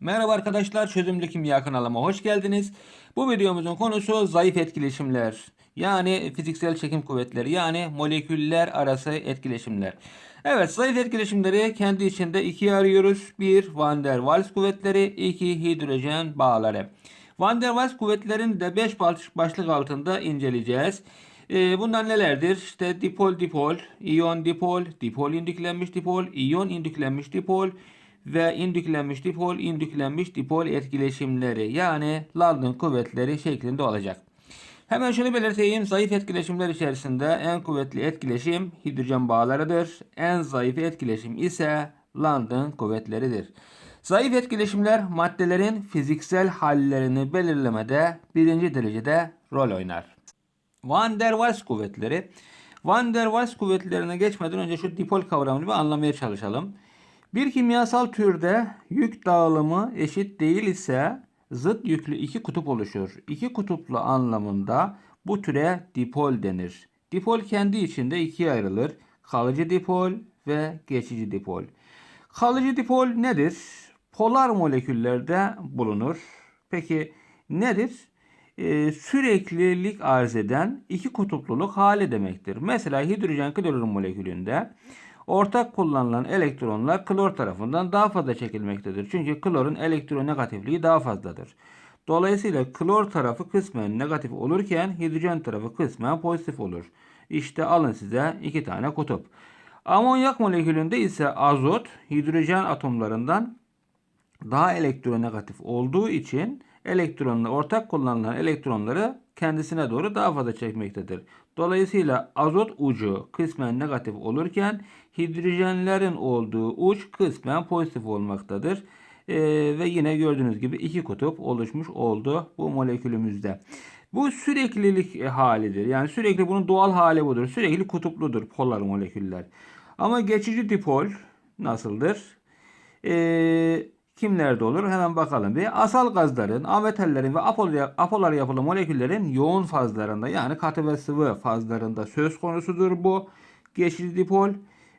Merhaba arkadaşlar, Çözümlü Kimya kanalıma hoş geldiniz. Bu videomuzun konusu zayıf etkileşimler. Yani fiziksel çekim kuvvetleri yani moleküller arası etkileşimler. Evet, zayıf etkileşimleri kendi içinde ikiye ayırıyoruz. Bir, Van der Waals kuvvetleri, iki, hidrojen bağları. Van der Waals kuvvetlerini de 5 başlık altında inceleyeceğiz. Ee, bunlar nelerdir? İşte dipol dipol, iyon dipol, dipol indüklenmiş dipol, iyon indüklenmiş dipol ve indüklenmiş dipol, indüklenmiş dipol etkileşimleri yani London kuvvetleri şeklinde olacak. Hemen şunu belirteyim. Zayıf etkileşimler içerisinde en kuvvetli etkileşim hidrojen bağlarıdır. En zayıf etkileşim ise London kuvvetleridir. Zayıf etkileşimler maddelerin fiziksel hallerini belirlemede birinci derecede rol oynar. Van der Waals kuvvetleri. Van der Waals kuvvetlerine geçmeden önce şu dipol kavramını bir anlamaya çalışalım. Bir kimyasal türde yük dağılımı eşit değil ise zıt yüklü iki kutup oluşur. İki kutuplu anlamında bu türe dipol denir. Dipol kendi içinde ikiye ayrılır. Kalıcı dipol ve geçici dipol. Kalıcı dipol nedir? Polar moleküllerde bulunur. Peki nedir? Ee, süreklilik arz eden iki kutupluluk hali demektir. Mesela hidrojen klorür molekülünde ortak kullanılan elektronlar klor tarafından daha fazla çekilmektedir. Çünkü klorun elektronegatifliği daha fazladır. Dolayısıyla klor tarafı kısmen negatif olurken hidrojen tarafı kısmen pozitif olur. İşte alın size iki tane kutup. Amonyak molekülünde ise azot hidrojen atomlarından daha elektronegatif olduğu için elektronla ortak kullanılan elektronları kendisine doğru daha fazla çekmektedir. Dolayısıyla azot ucu kısmen negatif olurken hidrojenlerin olduğu uç kısmen pozitif olmaktadır. Ee, ve yine gördüğünüz gibi iki kutup oluşmuş oldu bu molekülümüzde. Bu süreklilik halidir. Yani sürekli bunun doğal hali budur. Sürekli kutupludur polar moleküller. Ama geçici dipol nasıldır? Eee kimlerde olur? Hemen bakalım bir. Asal gazların, ametallerin ve apolar, apolar yapılı moleküllerin yoğun fazlarında yani katı ve sıvı fazlarında söz konusudur bu. Geçici dipol.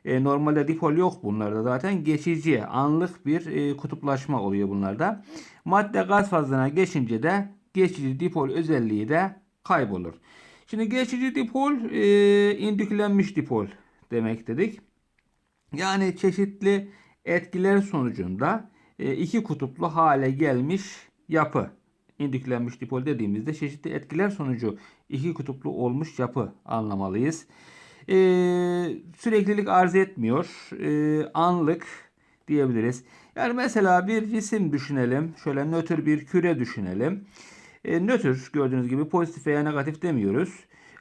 E, normalde dipol yok bunlarda zaten. Geçici, anlık bir e, kutuplaşma oluyor bunlarda. Madde gaz fazlarına geçince de geçici dipol özelliği de kaybolur. Şimdi geçici dipol e, indüklenmiş dipol demek dedik. Yani çeşitli etkiler sonucunda e, iki kutuplu hale gelmiş yapı. İndüklenmiş dipol dediğimizde çeşitli etkiler sonucu iki kutuplu olmuş yapı anlamalıyız. Ee, süreklilik arz etmiyor. Ee, anlık diyebiliriz. Yani mesela bir cisim düşünelim. Şöyle nötr bir küre düşünelim. Ee, nötr gördüğünüz gibi pozitif veya negatif demiyoruz.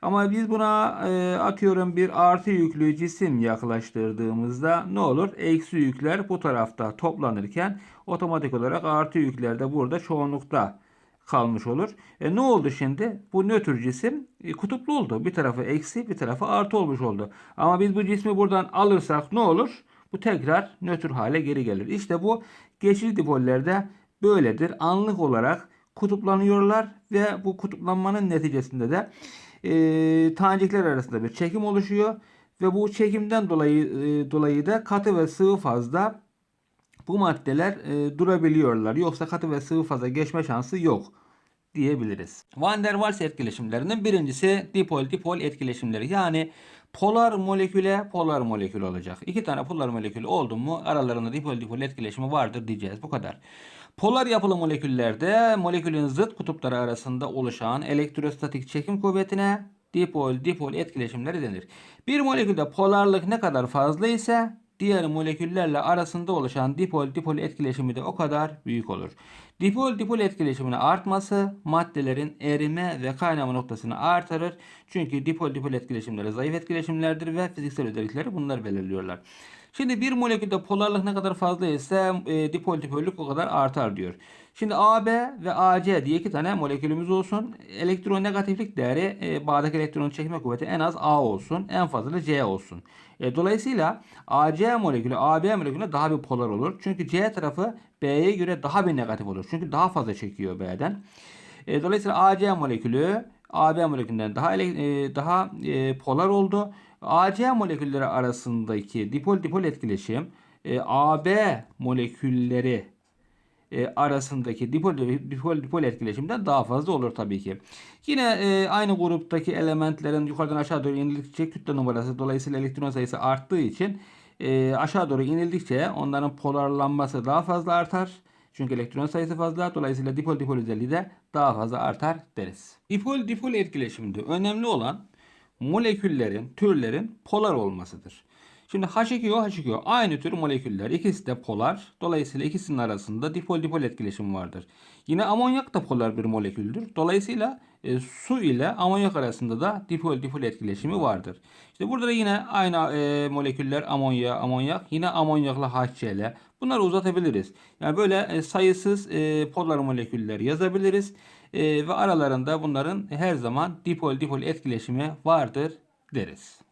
Ama biz buna e, atıyorum bir artı yüklü cisim yaklaştırdığımızda ne olur? Eksi yükler bu tarafta toplanırken otomatik olarak artı yükler de burada çoğunlukta kalmış olur. E ne oldu şimdi? Bu nötr cisim e, kutuplu oldu. Bir tarafı eksi bir tarafı artı olmuş oldu. Ama biz bu cismi buradan alırsak ne olur? Bu tekrar nötr hale geri gelir. İşte bu geçici dipollerde böyledir. Anlık olarak kutuplanıyorlar ve bu kutuplanmanın neticesinde de e, tanecikler arasında bir çekim oluşuyor ve bu çekimden dolayı e, dolayı da katı ve sıvı fazda bu maddeler e, durabiliyorlar. Yoksa katı ve sıvı faza geçme şansı yok diyebiliriz. Van der Waals etkileşimlerinin birincisi dipol dipol etkileşimleri. Yani polar moleküle polar molekül olacak. İki tane polar molekül oldu mu aralarında dipol dipol etkileşimi vardır diyeceğiz. Bu kadar. Polar yapılı moleküllerde molekülün zıt kutupları arasında oluşan elektrostatik çekim kuvvetine dipol dipol etkileşimleri denir. Bir molekülde polarlık ne kadar fazla ise diğer moleküllerle arasında oluşan dipol dipol etkileşimi de o kadar büyük olur. Dipol dipol etkileşiminin artması maddelerin erime ve kaynama noktasını artırır. Çünkü dipol dipol etkileşimleri zayıf etkileşimlerdir ve fiziksel özellikleri bunlar belirliyorlar. Şimdi bir molekülde polarlık ne kadar fazla ise e, dipol dipollük o kadar artar diyor. Şimdi AB ve AC diye iki tane molekülümüz olsun. Elektronegatiflik değeri e, bağdaki elektron çekme kuvveti en az A olsun. En fazla C olsun. E, dolayısıyla AC molekülü AB molekülüne daha bir polar olur. Çünkü C tarafı B'ye göre daha bir negatif olur. Çünkü daha fazla çekiyor B'den. E, dolayısıyla AC molekülü AB molekülünden daha e, daha e, polar oldu. AC molekülleri arasındaki dipol dipol etkileşim e, AB molekülleri e, arasındaki dipol dipol dipol etkileşimden daha fazla olur tabii ki. Yine e, aynı gruptaki elementlerin yukarıdan aşağı doğru inildikçe kütle numarası dolayısıyla elektron sayısı arttığı için e, aşağı doğru inildikçe onların polarlanması daha fazla artar. Çünkü elektron sayısı fazla. Dolayısıyla dipol dipol özelliği de daha fazla artar deriz. Dipol dipol etkileşiminde önemli olan moleküllerin, türlerin polar olmasıdır. Şimdi H2O, H2O aynı tür moleküller. İkisi de polar. Dolayısıyla ikisinin arasında dipol dipol etkileşim vardır. Yine amonyak da polar bir moleküldür. Dolayısıyla e, su ile amonyak arasında da dipol dipol etkileşimi vardır. İşte burada da yine aynı e, moleküller amonya, amonyak, yine amonyakla HCl. Bunları uzatabiliriz. Yani böyle e, sayısız e, polar moleküller yazabiliriz. E, ve aralarında bunların her zaman dipol dipol etkileşimi vardır deriz.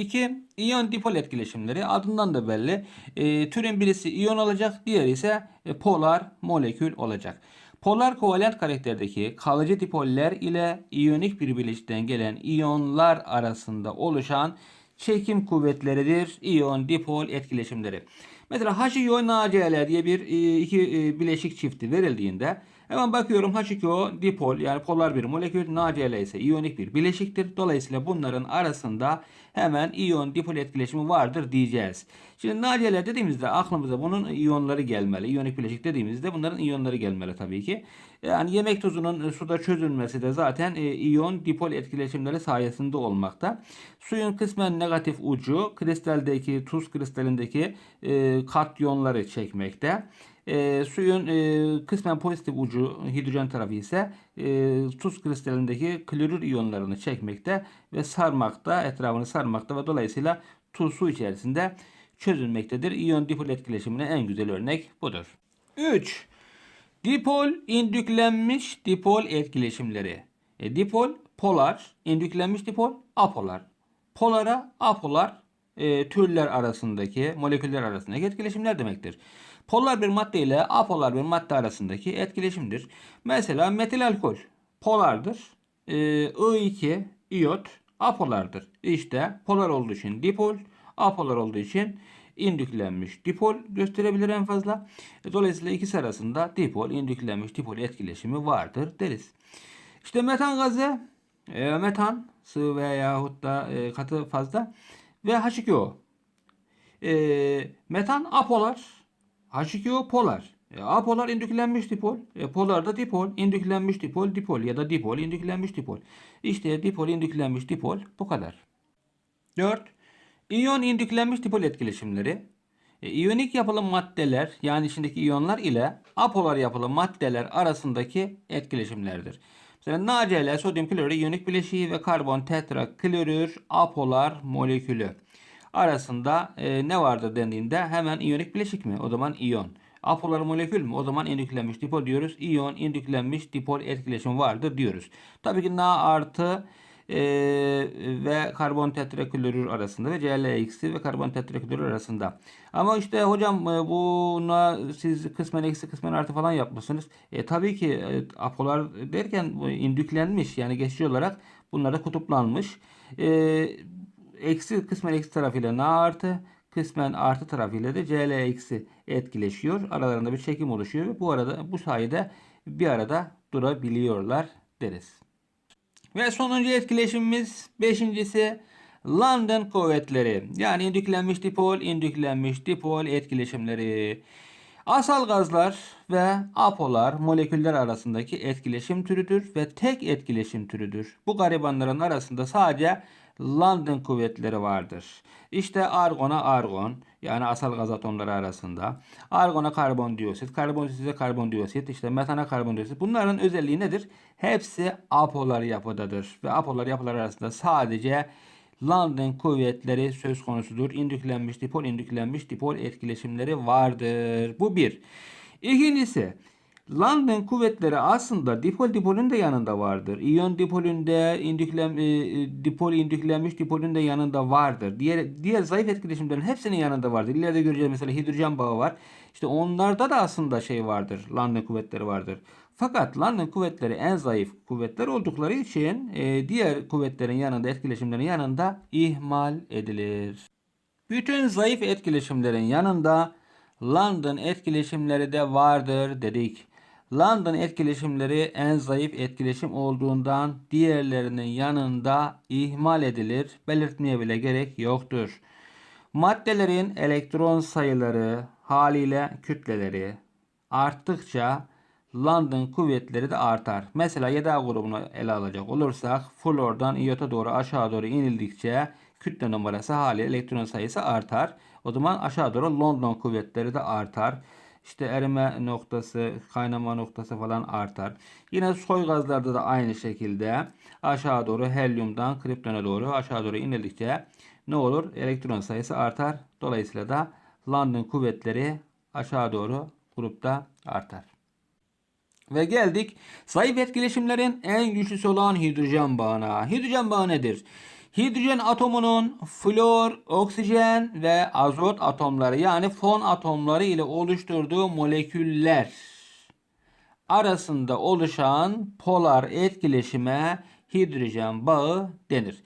2. İyon dipol etkileşimleri adından da belli. E, türün birisi iyon olacak, diğeri ise e, polar molekül olacak. Polar kovalent karakterdeki kalıcı dipoller ile iyonik bir bileşikten gelen iyonlar arasında oluşan çekim kuvvetleridir iyon dipol etkileşimleri. Mesela H2O NaCl diye bir e, iki e, bileşik çifti verildiğinde hemen bakıyorum H2O dipol yani polar bir molekül NaCl ise iyonik bir bileşiktir. Dolayısıyla bunların arasında hemen iyon dipol etkileşimi vardır diyeceğiz. Şimdi NaCl dediğimizde aklımıza bunun iyonları gelmeli. İyonik bileşik dediğimizde bunların iyonları gelmeli tabii ki. Yani yemek tuzunun suda çözülmesi de zaten e, iyon dipol etkileşimleri sayesinde olmakta. Suyun kısmen negatif ucu kristaldeki tuz kristalindeki e, katyonları çekmekte. E, suyun e, kısmen pozitif ucu hidrojen tarafı ise e, tuz kristalindeki klorür iyonlarını çekmekte ve sarmakta, etrafını sarmakta ve dolayısıyla tuz su içerisinde çözülmektedir. İyon dipol etkileşimine en güzel örnek budur. 3. Dipol indüklenmiş dipol etkileşimleri. E, dipol polar, indüklenmiş dipol apolar. Polara apolar e, türler arasındaki, moleküller arasındaki etkileşimler demektir. Polar bir madde ile apolar bir madde arasındaki etkileşimdir. Mesela metil alkol polardır. E, I2 iyot apolardır. İşte polar olduğu için dipol, apolar olduğu için indüklenmiş dipol gösterebilir en fazla. E, Dolayısıyla ikisi arasında dipol, indüklenmiş dipol etkileşimi vardır deriz. İşte metan gazı, e, metan sıvı veyahut da e, katı fazla ve H2O. E, metan apolar, H2O polar. E, apolar indüklenmiş dipol, e, polar da dipol, indüklenmiş dipol, dipol ya da dipol, indüklenmiş dipol. İşte dipol, indüklenmiş dipol bu kadar. 4. İyon indüklenmiş dipol etkileşimleri. E, iyonik yapılı maddeler yani içindeki iyonlar ile apolar yapılı maddeler arasındaki etkileşimlerdir. Mesela NaCl sodyum klorür iyonik bileşiği ve karbon tetraklorür apolar molekülü arasında e, ne vardır dendiğinde hemen iyonik bileşik mi? O zaman iyon. Apolar molekül mü? O zaman indüklenmiş dipol diyoruz. İyon indüklenmiş dipol etkileşimi vardır diyoruz. Tabii ki Na artı e, ve karbon tetraklorür arasında ve Cl eksi ve karbon tetraklorür arasında. Ama işte hocam e, buna siz kısmen eksi kısmen artı falan yapmışsınız. E, tabii ki e, apolar derken indüklenmiş yani geçici olarak bunlar da kutuplanmış. E, eksi kısmen eksi tarafıyla Na artı kısmen artı tarafıyla da Cl eksi etkileşiyor. Aralarında bir çekim oluşuyor bu arada bu sayede bir arada durabiliyorlar deriz. Ve sonuncu etkileşimimiz beşincisi London kuvvetleri. Yani indüklenmiş dipol, indüklenmiş dipol etkileşimleri. Asal gazlar ve apolar moleküller arasındaki etkileşim türüdür ve tek etkileşim türüdür. Bu garibanların arasında sadece London kuvvetleri vardır. İşte argona argon yani asal gaz atomları arasında. Argona karbondioksit, karbondioksite karbondioksit, işte metana karbondioksit. Bunların özelliği nedir? Hepsi apolar yapıdadır. Ve apolar yapılar arasında sadece London kuvvetleri söz konusudur. İndüklenmiş dipol, indüklenmiş dipol etkileşimleri vardır. Bu bir. İkincisi London kuvvetleri aslında dipol dipolün de yanında vardır. İyon dipolünde indüklem, e, dipol indüklenmiş dipolün de yanında vardır. Diğer diğer zayıf etkileşimlerin hepsinin yanında vardır. İleride göreceğiz mesela hidrojen bağı var. İşte onlarda da aslında şey vardır. London kuvvetleri vardır. Fakat London kuvvetleri en zayıf kuvvetler oldukları için e, diğer kuvvetlerin yanında etkileşimlerin yanında ihmal edilir. Bütün zayıf etkileşimlerin yanında London etkileşimleri de vardır dedik. London etkileşimleri en zayıf etkileşim olduğundan diğerlerinin yanında ihmal edilir. Belirtmeye bile gerek yoktur. Maddelerin elektron sayıları haliyle kütleleri arttıkça London kuvvetleri de artar. Mesela 7A grubunu ele alacak olursak flordan iyota doğru aşağı doğru inildikçe kütle numarası haliyle elektron sayısı artar. O zaman aşağı doğru London kuvvetleri de artar. İşte erime noktası, kaynama noktası falan artar. Yine soy gazlarda da aynı şekilde aşağı doğru helyumdan kriptona doğru aşağı doğru inildikçe ne olur? Elektron sayısı artar. Dolayısıyla da London kuvvetleri aşağı doğru grupta artar. Ve geldik zayıf etkileşimlerin en güçlüsü olan hidrojen bağına. Hidrojen bağı nedir? Hidrojen atomunun flor, oksijen ve azot atomları yani fon atomları ile oluşturduğu moleküller arasında oluşan polar etkileşime hidrojen bağı denir.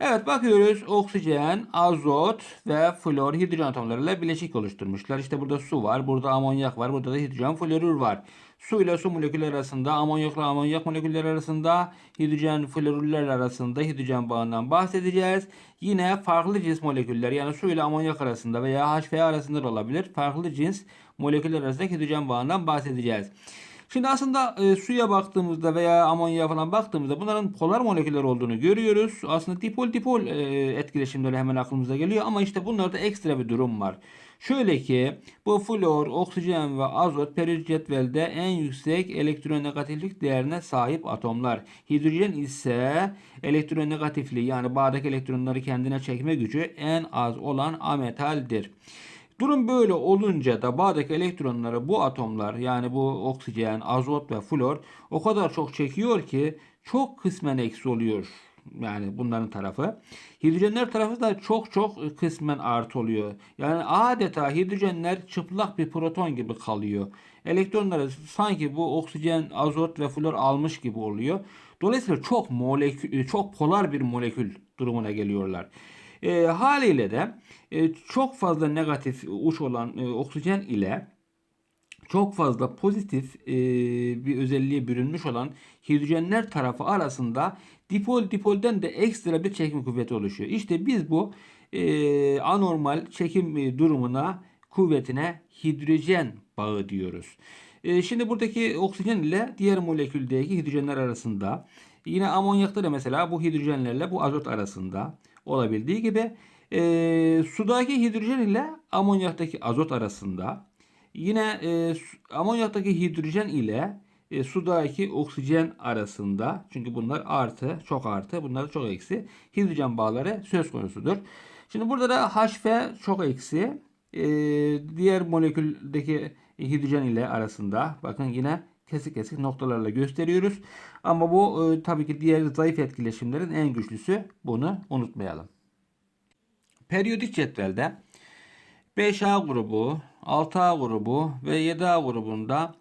Evet bakıyoruz oksijen, azot ve flor hidrojen atomlarıyla bileşik oluşturmuşlar. İşte burada su var, burada amonyak var, burada da hidrojen florür var. Su ile su molekülleri arasında, amonyakla amonyak molekülleri arasında, hidrojen florürler arasında hidrojen bağından bahsedeceğiz. Yine farklı cins moleküller yani su ile amonyak arasında veya HF arasında da olabilir. Farklı cins moleküller arasında hidrojen bağından bahsedeceğiz. Şimdi aslında e, suya baktığımızda veya amonya falan baktığımızda bunların polar moleküller olduğunu görüyoruz. Aslında dipol dipol e, etkileşimleri hemen aklımıza geliyor ama işte bunlarda ekstra bir durum var. Şöyle ki bu flor, oksijen ve azot periyodik cetvelde en yüksek elektronegatiflik değerine sahip atomlar. Hidrojen ise elektronegatifliği yani bağdaki elektronları kendine çekme gücü en az olan ametaldir. Durum böyle olunca da bağdaki elektronları bu atomlar yani bu oksijen, azot ve flor o kadar çok çekiyor ki çok kısmen eksi oluyor. Yani bunların tarafı. Hidrojenler tarafı da çok çok kısmen artı oluyor. Yani adeta hidrojenler çıplak bir proton gibi kalıyor. Elektronları sanki bu oksijen, azot ve flor almış gibi oluyor. Dolayısıyla çok molekül, çok polar bir molekül durumuna geliyorlar. E, haliyle de e, çok fazla negatif uç olan e, oksijen ile çok fazla pozitif e, bir özelliğe bürünmüş olan hidrojenler tarafı arasında dipol dipolden de ekstra bir çekim kuvveti oluşuyor. İşte biz bu e, anormal çekim e, durumuna kuvvetine hidrojen bağı diyoruz. E, şimdi buradaki oksijen ile diğer moleküldeki hidrojenler arasında yine amonyakta da mesela bu hidrojenlerle bu azot arasında olabildiği gibi e, sudaki hidrojen ile amonyaktaki azot arasında yine e, amonyaktaki hidrojen ile e, sudaki oksijen arasında çünkü bunlar artı çok artı bunlar çok eksi hidrojen bağları söz konusudur. Şimdi burada da HF çok eksi e, diğer moleküldeki hidrojen ile arasında bakın yine kesik kesik noktalarla gösteriyoruz. Ama bu e, tabii ki diğer zayıf etkileşimlerin en güçlüsü. Bunu unutmayalım. Periyodik cetvelde 5A grubu, 6A grubu ve 7A grubunda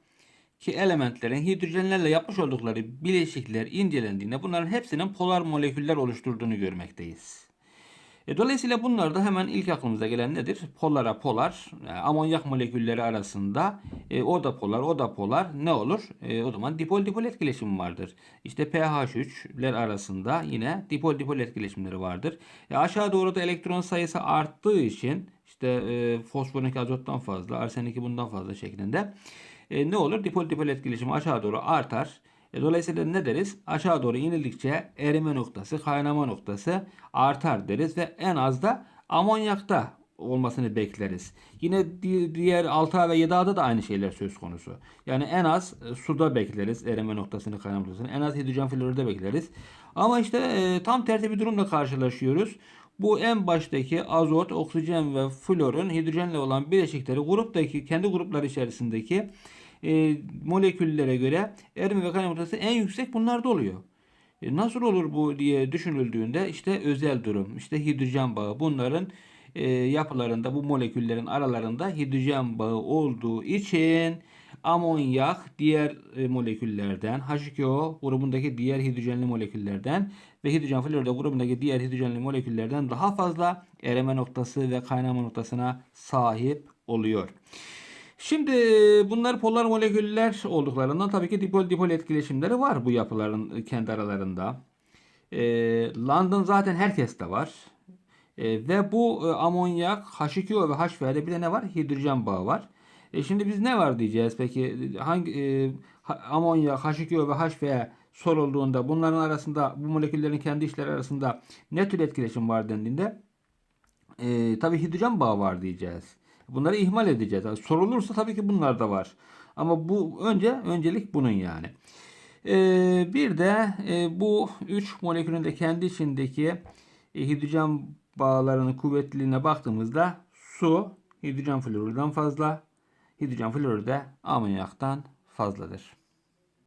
ki elementlerin hidrojenlerle yapmış oldukları bileşikler incelendiğinde bunların hepsinin polar moleküller oluşturduğunu görmekteyiz. E, dolayısıyla bunlarda hemen ilk aklımıza gelen nedir? Polara polar, yani amonyak molekülleri arasında e, o da polar, o da polar ne olur? E, o zaman dipol dipol etkileşimi vardır. İşte pH3'ler arasında yine dipol dipol etkileşimleri vardır. E, aşağı doğru da elektron sayısı arttığı için işte e, fosforun azottan fazla, arsenik bundan fazla şeklinde e, ne olur? Dipol dipol etkileşimi aşağı doğru artar. E, dolayısıyla ne deriz? Aşağı doğru inildikçe erime noktası, kaynama noktası artar deriz ve en az da amonyakta olmasını bekleriz. Yine diğer 6A ve 7A'da da aynı şeyler söz konusu. Yani en az e, suda bekleriz erime noktasını, kaynama noktasını. En az hidrojen floride bekleriz. Ama işte e, tam tersi bir durumla karşılaşıyoruz. Bu en baştaki azot, oksijen ve florun hidrojenle olan bileşikleri gruptaki kendi gruplar içerisindeki e, moleküllere göre erime ve kaynama noktası en yüksek bunlarda oluyor. E, nasıl olur bu diye düşünüldüğünde işte özel durum, işte hidrojen bağı bunların e, yapılarında bu moleküllerin aralarında hidrojen bağı olduğu için amonyak diğer e, moleküllerden, H2O grubundaki diğer hidrojenli moleküllerden ve hidrojen florida grubundaki diğer hidrojenli moleküllerden daha fazla erime noktası ve kaynama noktasına sahip oluyor. Şimdi bunlar polar moleküller olduklarından tabii ki dipol dipol etkileşimleri var bu yapıların kendi aralarında. E, London zaten herkeste var. E, ve bu e, amonyak, H2O ve H2O'da bir de ne var? Hidrojen bağı var. E, şimdi biz ne var diyeceğiz peki? Hangi e, amonyak, H2O ve H2O sorulduğunda bunların arasında bu moleküllerin kendi işleri arasında ne tür etkileşim var dendiğinde e, tabii hidrojen bağı var diyeceğiz. Bunları ihmal edeceğiz. Sorulursa tabii ki bunlar da var. Ama bu önce öncelik bunun yani. E, bir de e, bu üç molekülün de kendi içindeki e, hidrojen bağlarının kuvvetliliğine baktığımızda su hidrojen florürden fazla, hidrojen florür de amonyaktan fazladır.